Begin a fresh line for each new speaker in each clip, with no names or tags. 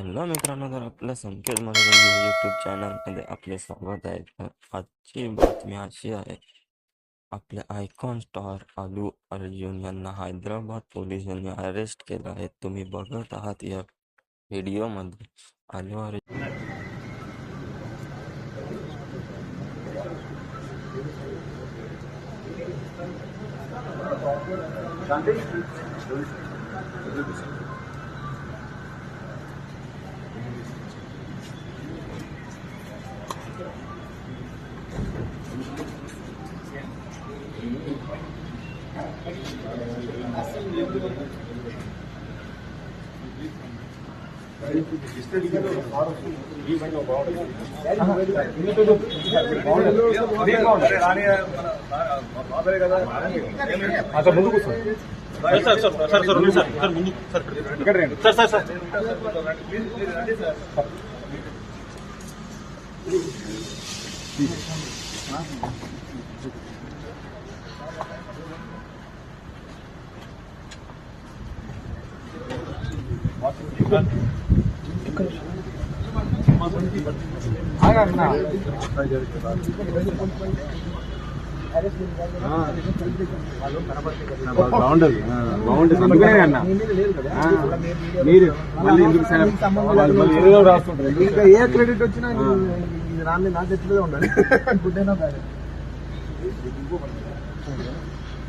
Hello मित्रांनो तर आपलं संकेत माझ्या यूट्यूब चॅनलमध्ये आपले स्वागत आहे. आजची बातमी अशी आहे आपले आयकॉन स्टार अलू अर्जुन यांना हैदराबाद पोलिसांनी अरेस्ट केलं आहे. तुम्ही बघत आहात या व्हिडिओमध्ये. अलू अर्जुन
ముందు కూర్చో
సార్ సార్ సార్ సార్ ఉంది సార్ సార్ ముందు సార్
ఇక్కడ రండి
సార్ సార్ సార్
ఆగన్నా బాగుండదు బాగుండదు అందుకనే అన్న ఆ, మీరు మళ్ళీ ఎందుకు రాస్తుంటారు
ఇంకా ఏ క్రెడిట్ వచ్చినా రాని నా చేతిలో ఉండాలి గుడ్ అయినా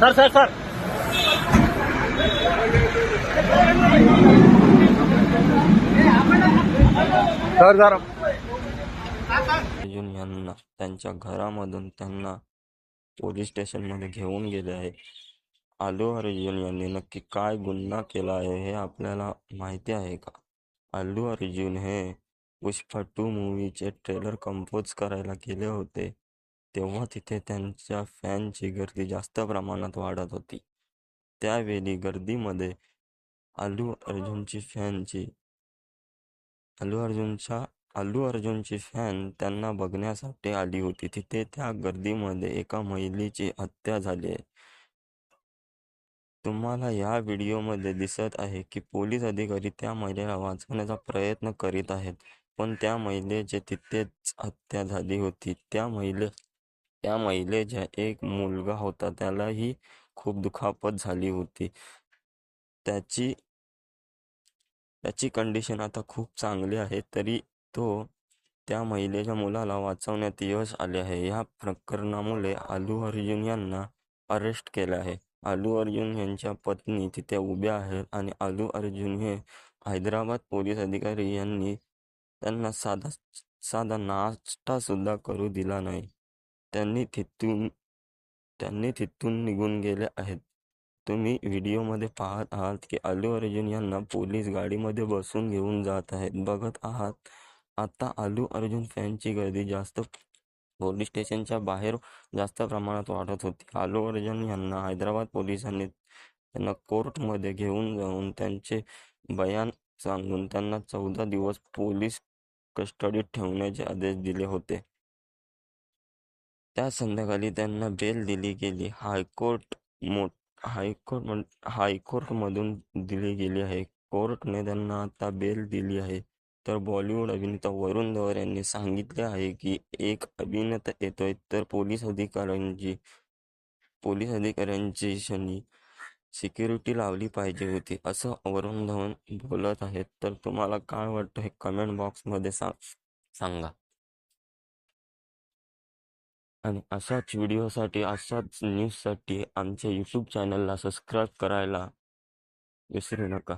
sir sir sir.
Sir sir
Arjun यांना त्यांच्या घरामधून त्यांना पोलीस स्टेशनमध्ये घेऊन गेले आहे. अल्लू अर्जुन यांनी नक्की काय गुन्हा केला आहे हे आपल्याला माहिती आहे का? अल्लू अर्जुन हे पुष्पा टू मूवीचे ट्रेलर कंपोज करायला गेले होते तेव्हा तिथे त्यांच्या फॅनची गर्दी जास्त प्रमाणात वाढत होती. त्यावेळी गर्दीमध्ये अल्लू अर्जुनची फॅनची अल्लू अर्जुनच्या अल्लू अर्जुनची फॅन त्यांना बघण्यासाठी आली होती. तिथे त्या गर्दीमध्ये एका महिलेची हत्या झाली आहे. तुम्हाला या व्हिडिओमध्ये दिसत आहे की पोलीस अधिकारी त्या महिलेला वाचवण्याचा प्रयत्न करीत आहेत. पण त्या महिलेची तिथेच हत्या झाली होती त्या महिले त्या महिलेचा एक मुलगा होता त्यालाही खूप दुखापत झाली होती. त्याची त्याची कंडिशन आता खूप चांगली आहे तरी तो त्या महिलेच्या मुलाला वाचवण्यात यश आले आहे. या प्रकरणामुळे आलू अर्जुन यांना अरेस्ट केले आहे. आलू अर्जुन यांच्या पत्नी तिथे उभ्या आहेत आणि आलू अर्जुन हे हैदराबाद पोलीस अधिकारी यांनी त्यांना साधा साधा नाश्ता सुद्धा करू दिला नाही. त्यांनी तिथून त्यांनी तिथून निघून गेले आहेत. तुम्ही व्हिडिओमध्ये पाहत आहात की अल्लू अर्जुन यांना पोलीस गाडीमध्ये बसून घेऊन जात आहेत. बघत आहात आता अल्लू अर्जुन फॅनची गर्दी जास्त पोलीस स्टेशनच्या बाहेर जास्त प्रमाणात वाढत होती. अल्लू अर्जुन यांना हैदराबाद पोलिसांनी त्यांना कोर्टमध्ये घेऊन जाऊन त्यांचे बयान सांगून त्यांना चौदा दिवस पोलीस कस्टडीत ठेवण्याचे आदेश दिले होते. त्या संध्याकाळी त्यांना बेल दिली गेली. हायकोर्ट मो हायकोर्ट म्हण हायकोर्टमधून दिली गेली आहे. कोर्टने त्यांना आता बेल दिली आहे. तर बॉलिवूड अभिनेता वरुण धवर यांनी सांगितले आहे की एक अभिनेता येतोय तर पोलीस अधिकाऱ्यांची पोलीस अधिकाऱ्यांची शनी सिक्युरिटी लावली पाहिजे होती असं वरुण धवन बोलत आहेत. तर तुम्हाला काय वाटतं हे कमेंट बॉक्समध्ये सा सांगा. आणि अशाच व्हिडिओसाठी अशाच न्यूजसाठी आमच्या यूट्यूब चॅनलला सबस्क्राईब करायला विसरू नका.